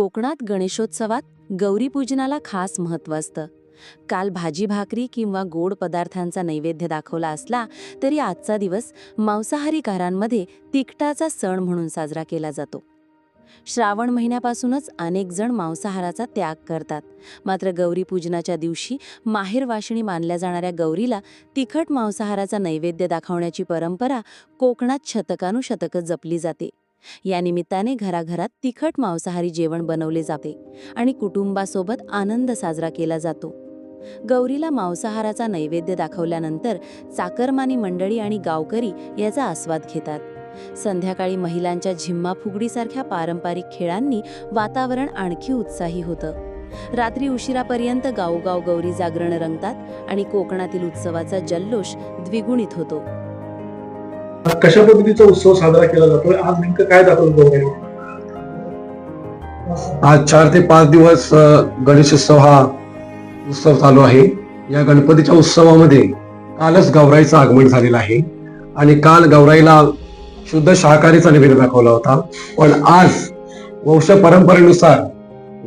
कोकणात गणेशोत्सवात गौरीपूजनाला खास महत्त्व असतं. काल भाजी भाकरी किंवा गोड पदार्थांचा नैवेद्य दाखवला असला तरी आजचा दिवस मांसाहारी घरांमध्ये तिखटाचा सण म्हणून साजरा केला जातो. श्रावण महिन्यापासूनच अनेक जण मांसाहाराचा त्याग करतात. मात्र गौरीपूजनाच्या दिवशी माहेर वाशिणी मानल्या जाणाऱ्या गौरीला तिखट मांसाहाराचा नैवेद्य दाखवण्याची परंपरा कोकणात शतकानुशतकं जपली जाते. या निमित्ताने घराघरात तिखट मांसाहारी जेवण बनवले जाते आणि कुटुंबासोबत आनंद साजरा केला जातो. गौरीला मांसाहाराचा नैवेद्य दाखवल्यानंतर चाकरमानी मंडळी आणि गावकरी याचा आस्वाद घेतात. संध्याकाळी महिलांच्या झिम्मा फुगडीसारख्या पारंपरिक खेळांनी वातावरण आणखी उत्साही होतं. रात्री उशिरापर्यंत गावोगाव गौरी जागरण रंगतात आणि कोकणातील उत्सवाचा जल्लोष द्विगुणित होतो. कशा पद्धतीचा उत्सव साजरा केला जातोय? आज नेमकं काय दाखवलं आज चार ते पाच दिवस गणेश गणेशोत्सव हा उत्सव चालू आहे. या गणपतीच्या उत्सवामध्ये कालच गौराईचं आगमन झालेलं आहे. आणि काल गौराईला शुद्ध शाकाहारीचा निवेद दाखवला होता. पण आज वंश परंपरेनुसार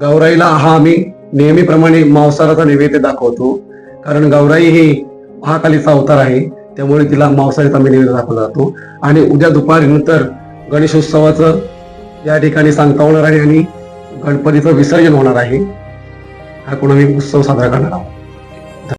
गौराईला हा आम्ही नेहमीप्रमाणे मांसाहाराचा नैवेद्य दाखवतो. कारण गौराई ही महाकालीचा अवतार आहे. त्यामुळे तिला मांसाहारीचा आम्ही निवेदन दाखवला जातो. आणि उद्या दुपारी नंतर गणेशोत्सवाचं या ठिकाणी सांगता होणार आहे आणि गणपतीचं विसर्जन होणार आहे. हा कोण आम्ही उत्सव साजरा करणार आहोत.